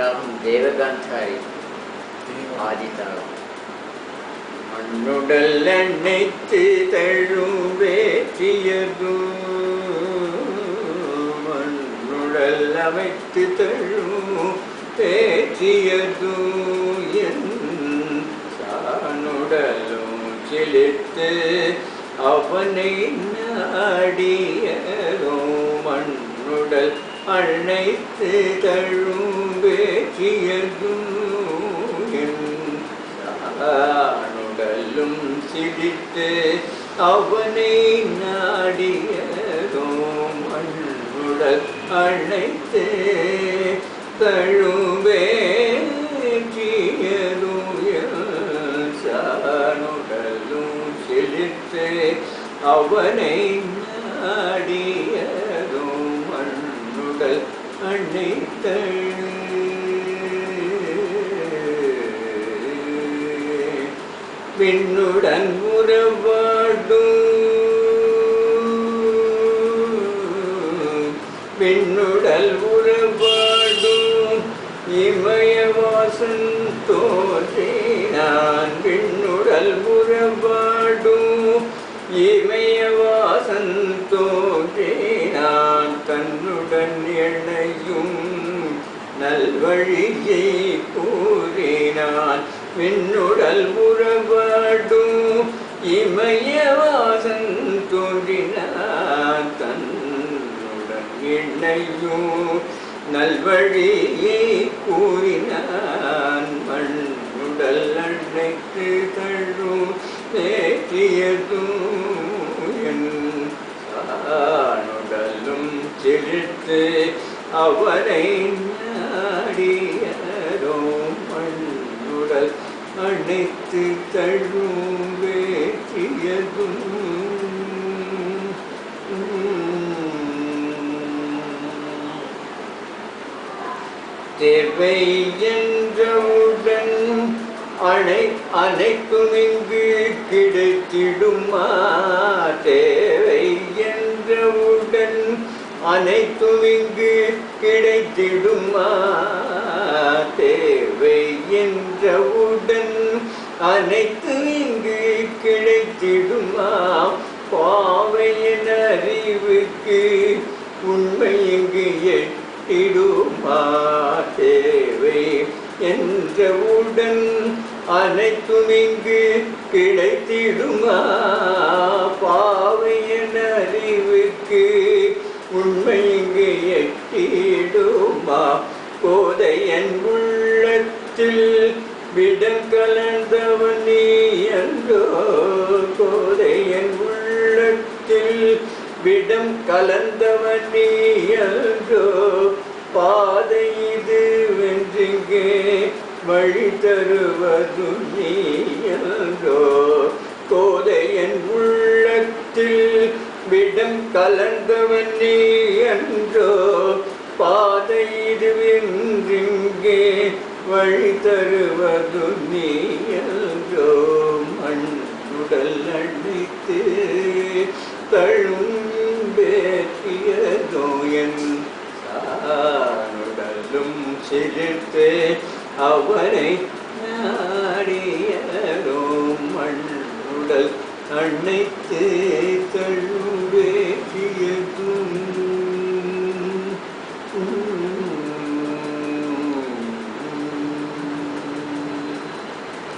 ராகம் தேவகாந்தாரி ஆதிதாரம் மண்ணுடல் அணைத்து தழும் வேற்றியதும் மண்ணுடல் அமைத்து தழும் பேற்றியதும் என் சானுடலும் செலுத்து அவனை நாடியதும் மண்ணுடல் அணைத்து தழும் வேற்றியதும் என் சானுடலும் சிரித்து அவனை நாடியதோ மண்ணுடல் அழைத்து தழுவே சானுடலும் செலுத்து அவனை நாடியதோ அன்னை தழு பெண்ணுடன் உறவாடும். பெண்ணுடல் உறவாடும். இமய வாசன் தோன்றினான் பெண்ணுடல் உறவாடும். இமய வாசன் தோன்றினான் தன்னுடன் இணையும் நல்வழியை போ நான் மின்னுடல் உறவாடும் இமயவாசன் தோன்றினான் தன்னுடன் இணையும் நல்வழியை கூறினான் மண்ணுடல் அன்னைக்கு தள்ளும் நேற்றியதும் என் செலுத்து அவரை நாடி மண்ணுடல் அனைத்து தழும் வேற்றியதும். தேவை என்றவுடன் அணை அனைத்தும் இங்கு கிடைத்திடுமா? தேவை என்றவுடன் அனைத்தும் இங்கு கிடைத்திடுமா? தேவை என்றவுடன் அனைத்து இங்கு கிடைத்திடுமா பாவையின் அறிவுக்கு உண்மை இங்கு எட்டிடுமா? தேவை என்றவுடன் அனைத்தும் இங்கு கிடைத்திடுமா? பாவையின் அறிவு விடம் கலந்தவன் நீ என்றோ கோதையன் உள்ளத்தில் விடம் கலந்தவன் நீ என்றோ பாதை இது வென்றுங்கே வழி தருவது நீ என்றோ கோதையன் உள்ளத்தில் விடம் கலந்தவன் நீ என்றோ வழி தருவது நீ மண் உடல் அழைத்து தழும் வேற்றியதோ என் சானுடலும் செலுத்து அவனை நாடியரோ மண்ணுடல் அணைத்து தழும்